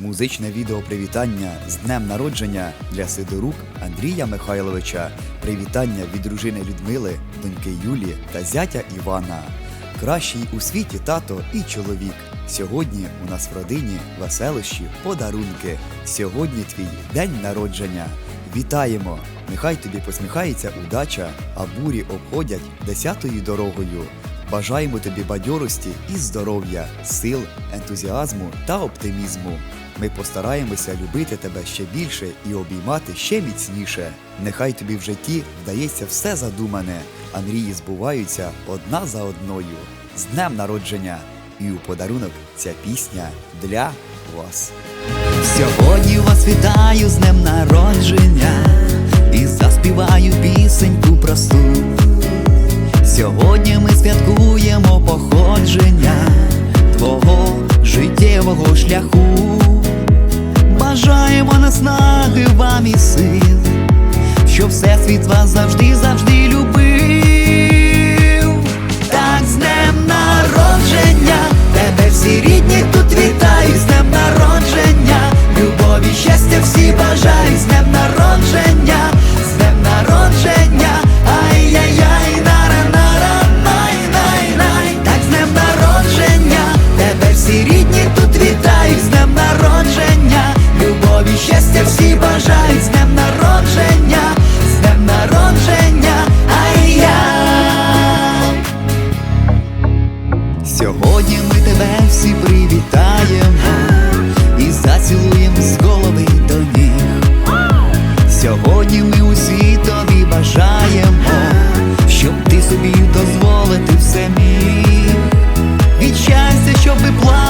Музичне відео привітання з днем народження для Сидорук Андрія Михайловича. Привітання від дружини Людмили, доньки Юлі та зятя Івана. Кращий у світі тато і чоловік. Сьогодні у нас в родині веселощі, подарунки. Сьогодні твій день народження. Вітаємо! Нехай тобі посміхається удача, а бурі обходять десятою дорогою. Бажаємо тобі бадьорості і здоров'я, сил, ентузіазму та оптимізму. Ми постараємося любити тебе ще більше і обіймати ще міцніше. Нехай тобі в житті вдається все задумане, а мрії збуваються одна за одною. З днем народження! І у подарунок ця пісня для вас. Сьогодні вас вітаю з днем народження і заспіваю пісеньку просту. Сьогодні ми святкуємо походження твого життєвого шляху. Бажаємо наснаги вам і сил, що всесвіт вас завжди, завжди любив. щастя всі бажають з днем народження, з днем народження, ай я Сьогодні ми тебе всі привітаємо і зацілуємо з голови до ніг. Сьогодні ми усі тобі бажаємо, щоб ти собі дозволити все міг. Від щастя, щоб ви плакали